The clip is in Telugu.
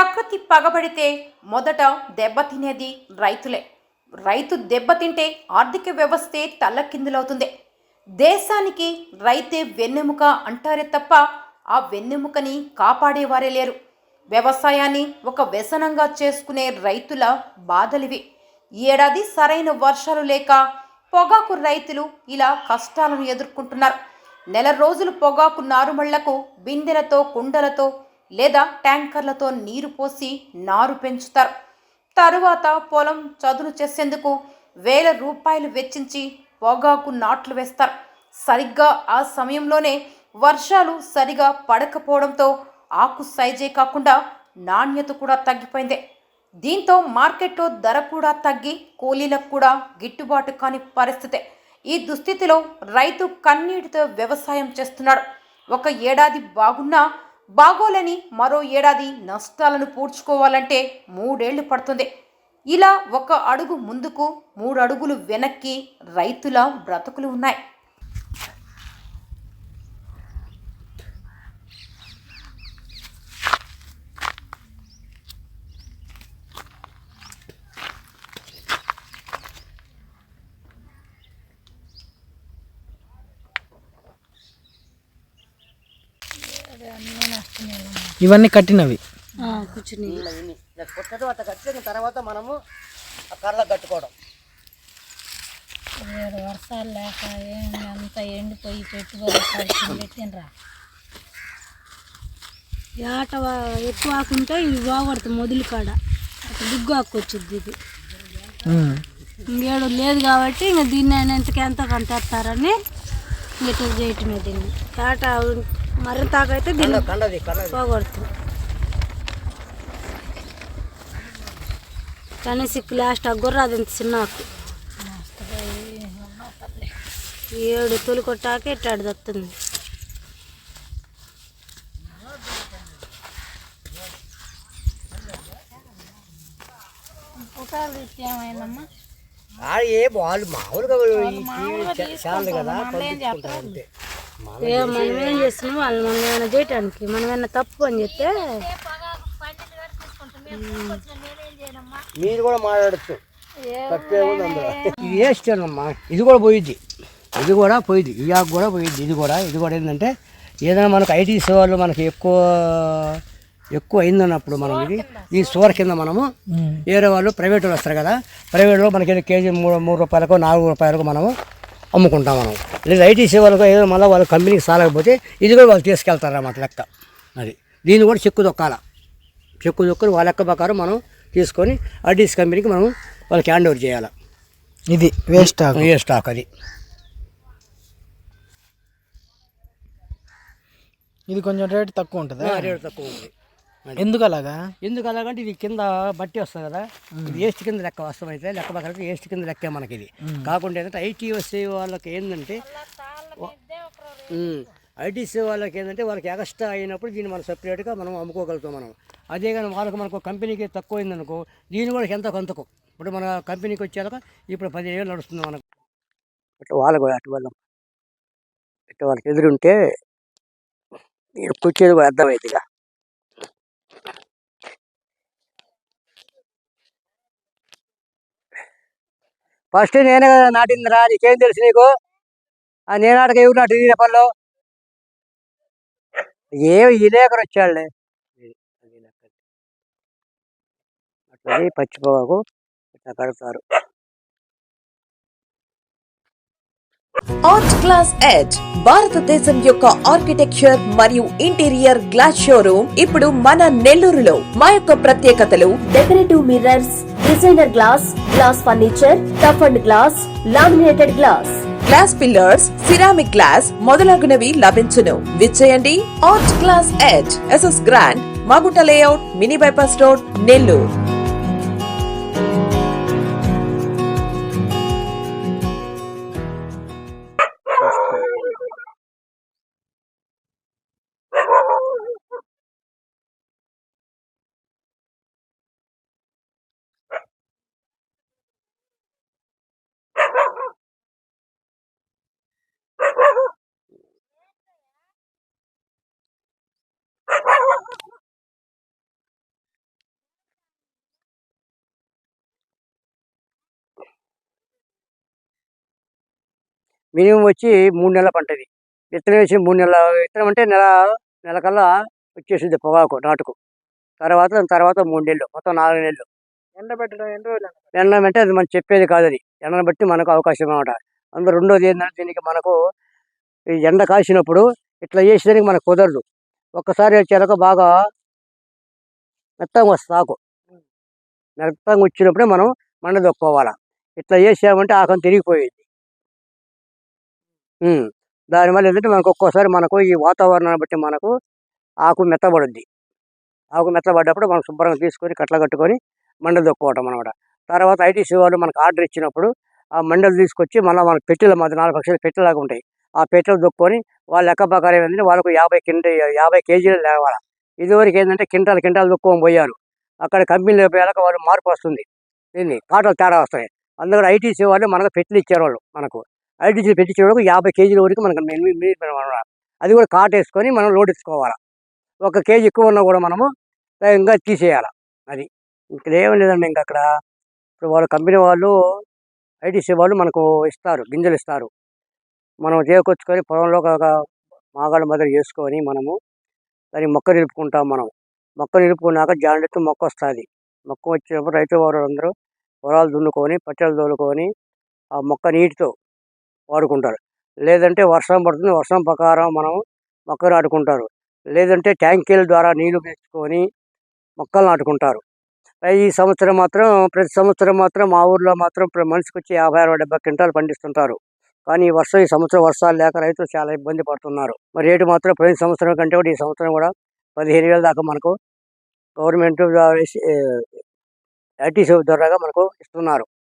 ప్రకృతి పగబడితే మొదట దెబ్బతినేది రైతులే. రైతు దెబ్బతింటే ఆర్థిక వ్యవస్థే తల్లకిందులవుతుంది. దేశానికి రైతే వెన్నెముక అంటారే తప్ప ఆ వెన్నెముకని కాపాడేవారే లేరు. వ్యవసాయాన్ని ఒక వ్యసనంగా చేసుకునే రైతుల బాధలివి. ఏడాది సరైన వర్షాలు లేక పొగాకు రైతులు ఇలా కష్టాలను ఎదుర్కొంటున్నారు. నెల రోజులు పొగాకు నారుమళ్ళకు బిందెలతో కుండలతో లేదా ట్యాంకర్లతో నీరు పోసి నారు పెంచుతారు. తరువాత పొలం చదును చేసేందుకు వేల రూపాయలు వెచ్చించి పొగాకు నాట్లు వేస్తారు. సరిగ్గా ఆ సమయంలోనే వర్షాలు సరిగా పడకపోవడంతో ఆకు సైజే కాకుండా నాణ్యత కూడా తగ్గిపోయింది. దీంతో మార్కెట్లో ధర కూడా తగ్గి కూలీలకు కూడా గిట్టుబాటు కాని పరిస్థితి. ఈ దుస్థితిలో రైతు కన్నీటితో వ్యవసాయం చేస్తున్నాడు. ఒక ఏడాది బాగున్నా బాగోలేని మరో ఏడాది నష్టాలను పూడ్చుకోవాలంటే మూడేళ్ళు పడుతుంది. ఇలా ఒక అడుగు ముందుకు మూడు అడుగులు వెనక్కి రైతుల బ్రతుకులు ఉన్నాయి. ఇవన్నీ కట్టినవి. కూర్చుని. కొట్టడం అట్లా కట్టిన తర్వాత మనము కర్ర కట్టుకోవడం. ఏడు వర్షాలు లేక ఏం అంత ఎండిపోయి పెట్టుబడి ఖర్చు పెట్టినరా ఏట ఎక్కువ ఆకుంటే ఇవి బాగొడుతుంది మొదలు కాడ. దిగ్గు ఆకు వచ్చింది ఇది. ఇంకేడు లేదు కాబట్టి ఇంకా దీన్ని అయినంతకి ఎంత కొంత ఎత్తారని ఇట్లా చేయటమే దీన్ని. ఏట మరింత ఆకైతే దీన్ని పోగొడుతుంది. కనీసం లాస్ట్ అగ్గొర్ర అది ఇంత చిన్న ఆకు ఏడు తొలి కొట్టాక ఇట్టాడు దత్తుంది ఏ వాళ్ళు మామూలుగా కదా ఏ మనం ఏం చేస్తున్నాం? వాళ్ళు మనం ఏమైనా చేయటానికి మనం ఏమైనా తప్పు అని చెప్తే? మీరు కూడా మాట్లాడచ్చు. ఇది వేస్తానమ్మా ఇది కూడా పోయిద్ది. ఇది కూడా పోయిద్ది. ఈ ఆకు కూడా పోయిద్ది. ఇది కూడా ఇది కూడా ఏంటంటే ఏదైనా మనకు ఐటీ సేవలు మనకి ఎక్కువ ఎక్కువ అయిందన్నప్పుడు మనం ఇది ఈ సోర కింద మనము వేరే వాళ్ళు ప్రైవేట్ వాళ్ళు వస్తారు కదా. ప్రైవేట్లో మనకి ఏదో కేజీ మూడు మూడు రూపాయలకు నాలుగు రూపాయలకు మనము అమ్ముకుంటాం మనం. లేదా ఐటీ సేవలకు ఏదో మళ్ళీ వాళ్ళ కంపెనీకి సాలకపోతే ఇది కూడా వాళ్ళు తీసుకెళ్తారు అన్నమాట లెక్క. అది. దీన్ని కూడా చెక్కు దొక్కాల చెక్కు దొక్కుని వాళ్ళ లెక్క ప్రకారం మనం తీసుకొని అడీస్ కంపెనీకి మనం వాళ్ళకి హ్యాండ్ ఓవర్ చేయాలి. ఇది వేస్ట్ ఆకు. ఏ స్టాక్ అది. ఇది కొంచెం రేట్ తక్కువ ఉంటుందా? రేటు తక్కువ ఉంది. ఎందుకు అలాగా ఎందుకు అలాగంటే ఇది కింద బట్టి వస్తుంది కదా. ఇది ఏస్ట్ కింద లెక్క వస్తామైతే లెక్క ప్రకారం ఏస్ట్ కింద లెక్కే మనకి ఇది కాకుండా ఏంటంటే ఐటీ వస్తే వాళ్ళకి ఏంటంటే ఐటీసీ వాళ్ళకి ఏంటంటే వాళ్ళకి ఎక్స్ట్రా అయినప్పుడు దీన్ని మనం సపరేట్గా మనం అమ్ముకోగలుగుతాం మనం. అదే కానీ వాళ్ళకి మనకు కంపెనీకి తక్కువ అయిందనుకో దీని కూడా ఎంత కొంతకు ఇప్పుడు మన కంపెనీకి వచ్చాక ఇప్పుడు పదిహేను వేలు నడుస్తుంది మనకు. ఇట్లా వాళ్ళకు కూడా అటు వాళ్ళం ఇట్లా వాళ్ళకి ఎదురుంటే కూర్చేది కూడా అర్థమవుతుంది ఇక ఫస్ట్ నేనే కదా నాటిందిరా నీకేం తెలుసు నీకు? ఆ నేను ఆడక ఎవరు నాటి ఈ పనిలో ఏమి ఇలేకరు వచ్చాడులే. అట్లా పచ్చిపోగాకు ఇట్లా కడతారు ఆర్ట్ క్లాస్ ఎడ్జ్ భారతదేశం యొక్క ఆర్కిటెక్చర్ మరియు ఇంటీరియర్ గ్లాస్ షోరూమ్ ఇప్పుడు మన నెల్లూరులో. మా యొక్క ప్రత్యేకతలు decorative mirrors designer glass glass furniture tough and glass laminated glass glass pillars ceramic glass మొదలగునవి లభించును. విచ్చేయండి art class edge SS grand Magunta layout mini bypass road Nellore. Minimum వచ్చి మూడు నెలల పంట ఇది విత్తనం వేసి మూడు నెలల విత్తనం అంటే నెల నెల కల్లా వచ్చేసింది పొగాకు నాటుకు. తర్వాత తర్వాత మూడు నెలలు మొత్తం నాలుగు నెలలు. ఎండ పెట్టడం ఎన్ని రోజులు ఎండ అంటే అది మనం చెప్పేది కాదు అది ఎండను బట్టి మనకు అవకాశం అనమాట అందులో రెండోది ఏంటంటే దీనికి మనకు ఈ ఎండ కాసినప్పుడు ఇట్లా చేసేదానికి మనకు కుదరదు. ఒక్కసారి చెరకు బాగా మెత్తగా వస్తుంది ఆకు. మెత్తగా వచ్చినప్పుడే మనం మండ దొక్కోవాలా. ఇట్లా చేసామంటే ఆకం తిరిగిపోయేది. దానివల్ల ఏంటంటే మనకు ఒక్కోసారి మనకు ఈ వాతావరణాన్ని బట్టి మనకు ఆకు మెత్తబడుద్ది. ఆకు మెత్తబడ్డప్పుడు మనం శుభ్రంగా తీసుకొని కట్ల కట్టుకొని మండలు దొక్కోవటం అనమాట తర్వాత ఐటీసీ వాళ్ళు మనకు ఆర్డర్ ఇచ్చినప్పుడు ఆ మండలు తీసుకొచ్చి మళ్ళీ మన పెట్టెల మధ్య నాలుగు లక్షల పెట్టెలాగా ఉంటాయి. ఆ పెట్టెలు దొక్కుని వాళ్ళ లెక్క ప్రకారం ఏంటంటే వాళ్ళకు యాభై కింట యాభై కేజీలు లేవాలి. ఇదివరకు ఏంటంటే కింటాలు కింటాలు దొక్కుని పోయారు. అక్కడ కంపెనీలో పోయాక వాళ్ళు మార్పు వస్తుంది. దీన్ని కాటలు తేడా వస్తాయి. అందుకని ఐటీసీ వాళ్ళు మనకు పెట్టెలు ఇచ్చారు వాళ్ళు మనకు. ఐటీసీ పెట్టించే వరకు యాభై కేజీల వరకు మనకు అది కూడా కాటేసుకొని మనం లోడ్ ఇచ్చుకోవాలి. ఒక కేజీ ఎక్కువ ఉన్నా కూడా మనము ఇంకా తీసేయాలి. అది ఇక్కడ ఏం లేదండి ఇంకా అక్కడ. ఇప్పుడు వాళ్ళ కంపెనీ వాళ్ళు ఐటీసీ వాళ్ళు మనకు ఇస్తారు గింజలు ఇస్తారు. మనం చేకొచ్చుకొని పొలంలో ఒక మాగాళ్ళ మధ్య చేసుకొని మనము దాన్ని మొక్క నిలుపుకుంటాం మనం. మొక్క నిలుపుకున్నాక జాండెత్తు మొక్క వస్తుంది. మొక్క వచ్చినప్పుడు రైతు వారు అందరూ పొలాలు దున్నుకొని పచ్చలు తోలుకొని ఆ మొక్క నీటితో వాడుకుంటారు. లేదంటే వర్షం పడుతుంది వర్షం ప్రకారం మనం మొక్కలు నాటుకుంటారు. లేదంటే ట్యాంకీల ద్వారా నీళ్ళు పెంచుకొని మొక్కలు నాటుకుంటారు. ఈ సంవత్సరం మాత్రం ప్రతి సంవత్సరం మాత్రం మా ఊర్లో మాత్రం మనిషికి వచ్చి యాభై అరవై డెబ్బై క్వింటాలు పండిస్తుంటారు. కానీ ఈ వర్షం ఈ సంవత్సరం వర్షాలు లేక రైతులు చాలా ఇబ్బంది పడుతున్నారు. మరి రేటు మాత్రం ప్రతి సంవత్సరం కంటే కూడా ఈ సంవత్సరం కూడా పదిహేను వేల దాకా మనకు గవర్నమెంట్ ఐటీసీ ద్వారా మనకు ఇస్తున్నారు.